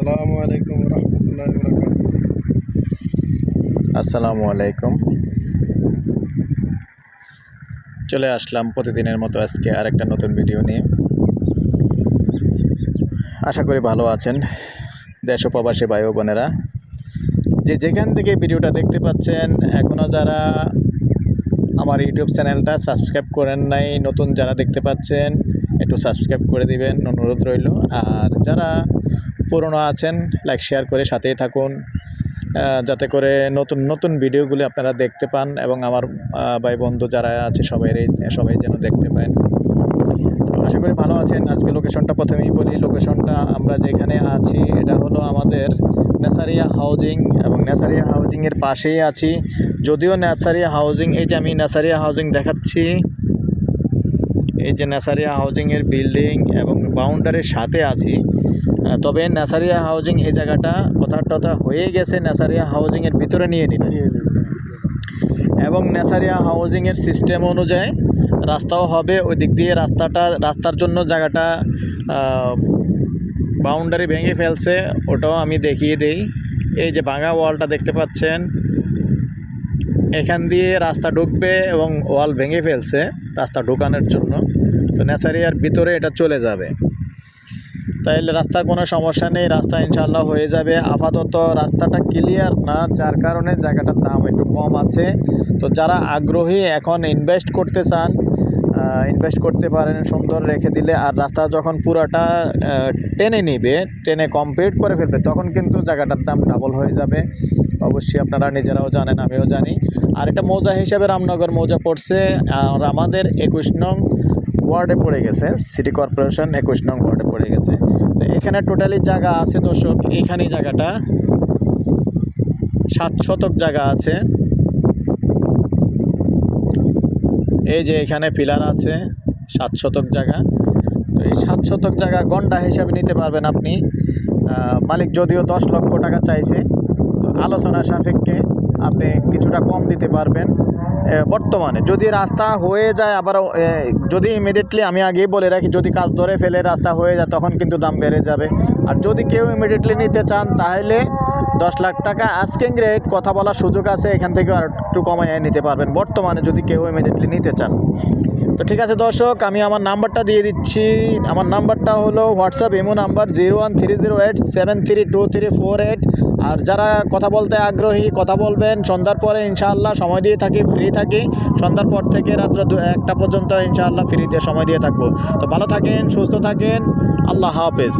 আসসালামু আলাইকুম রহমতুল্লাহ আসসালামু আলাইকুম। চলে আসলাম প্রতিদিনের মতো আজকে আরেকটা নতুন ভিডিও নিয়ে। আশা করি ভালো আছেন দেশ প্রবাসী ভাই বোনেরা। যে যেখান থেকে ভিডিওটা দেখতে পাচ্ছেন এখনও যারা আমার ইউটিউব চ্যানেলটা সাবস্ক্রাইব করেন নাই, নতুন যারা দেখতে পাচ্ছেন, একটু সাবস্ক্রাইব করে দিবেন, অনুরোধ রইল। আর যারা পুরনো আছেন লাইক শেয়ার করে সাথেই থাকুন। যাতে করে নতুন নতুন ভিডিওগুলি আপনারা দেখতে পান এবং আমার ভাই বন্ধু যারা আছে সবাই সবাই যেন দেখতে পান তো আশা করি ভালো আছেন। আজকে লোকেশনটা প্রথমেই বলি। লোকেশনটা আমরা যেখানে আছি, এটা হলো আমাদের নেসারিয়া হাউজিং এবং নেসারিয়া হাউজিংয়ের পাশেই আছি। যদিও নেসারিয়া হাউজিং এই যে আমি নেসারিয়া হাউজিং দেখাচ্ছি, এই যে নেসারিয়া হাউজিংয়ের বিল্ডিং এবং বাউন্ডারির সাথে আছি তবে নেসারিয়া হাউজিং এই জায়গাটা কথা টথা হয়ে গেছে। নেসারিয়া হাউজিংয়ের ভিতরে নিয়ে নেবে। এবং নেসারিয়া হাউজিংয়ের সিস্টেম অনুযায়ী রাস্তাও হবে। ওই দিক দিয়ে রাস্তাটা রাস্তার জন্য জায়গাটা বাউন্ডারি ভেঙে ফেলছে। ওটাও আমি দেখিয়ে দেই। এই যে ভাঙা ওয়ালটা দেখতে পাচ্ছেন। এখান দিয়ে রাস্তা ঢুকবে এবং ওয়াল ভেঙে ফেলছে রাস্তা ঢোকানোর জন্য। তো নেসারিয়ার ভিতরে এটা চলে যাবে। তাইলে রাস্তার কোনো সমস্যা নেই, রাস্তা ইনশাল্লাহ হয়ে যাবে। আপাতত রাস্তাটা ক্লিয়ার না, যার কারণে জায়গাটার দাম একটু কম আছে। তো যারা আগ্রহী এখন ইনভেস্ট করতে চান ইনভেস্ট করতে পারেন, সুন্দর রেখে দিলে। আর রাস্তা যখন পুরাটা টেনে নিবে, টেনে কমপ্লিট করে ফেলবে, তখন কিন্তু জায়গাটার দাম ডাবল হয়ে যাবে। অবশ্যই আপনারা নিজেরাও জানেন, আমিও জানি। আর এটা মৌজা হিসাবে রামনগর মৌজা পড়ছে। আর আমাদের একুশ নং ওয়ার্ডে পড়ে গেছে সিটি কর্পোরেশন একুশ নং ওয়ার্ডে পড়ে গেছে। তো এখানে টোটালি জায়গা আছে দর্শক এইখানে জায়গাটা। সাত শতক জায়গা আছে। এই যে এখানে পিলার আছে, সাত শতক জায়গা। তো এই সাত শতক জায়গা গন্ডা হিসাবে নিতে পারবেন আপনি। মালিক যদিও দশ লক্ষ টাকা চাইছে আলোচনা সাপেক্ষে আপনি কিছুটা কম দিতে পারবেন। বর্তমানে। যদি রাস্তা হয়ে যায় আবার যদি ইমিডিয়েটলি আমি আগেই বলে রাখি, যদি কাজ ধরে ফেলে রাস্তা হয়ে যায়, তখন কিন্তু দাম বেড়ে যাবে। আর যদি কেউ ইমিডিয়েটলি নিতে চান, তাহলে দশ লাখ টাকা আস্কিং রেট কথা বলার সুযোগ আছে, এখান থেকে আর একটু কমায় নিতে পারবেন। বর্তমানে যদি কেউ ইমিডিয়েটলি নিতে চান। তো ঠিক আছে দর্শক, আমি আমার নাম্বারটা দিয়ে দিচ্ছি। আমার নাম্বারটা হলো WhatsApp imo number zero one three zero eight seven three two three four eight আর যারা কথা বলতে আগ্রহী, কথা বলবেন, সন্ধ্যার পরে ইনশাআল্লাহ সময় দিয়ে থাকি ফ্রি থাকি। সন্ধ্যার পর থেকে রাত্র একটা পর্যন্ত ইনশাআল্লাহ ফ্রিতে সময় দিয়ে থাকব। তো ভালো থাকেন, সুস্থ থাকেন। আল্লাহ হাফেজ।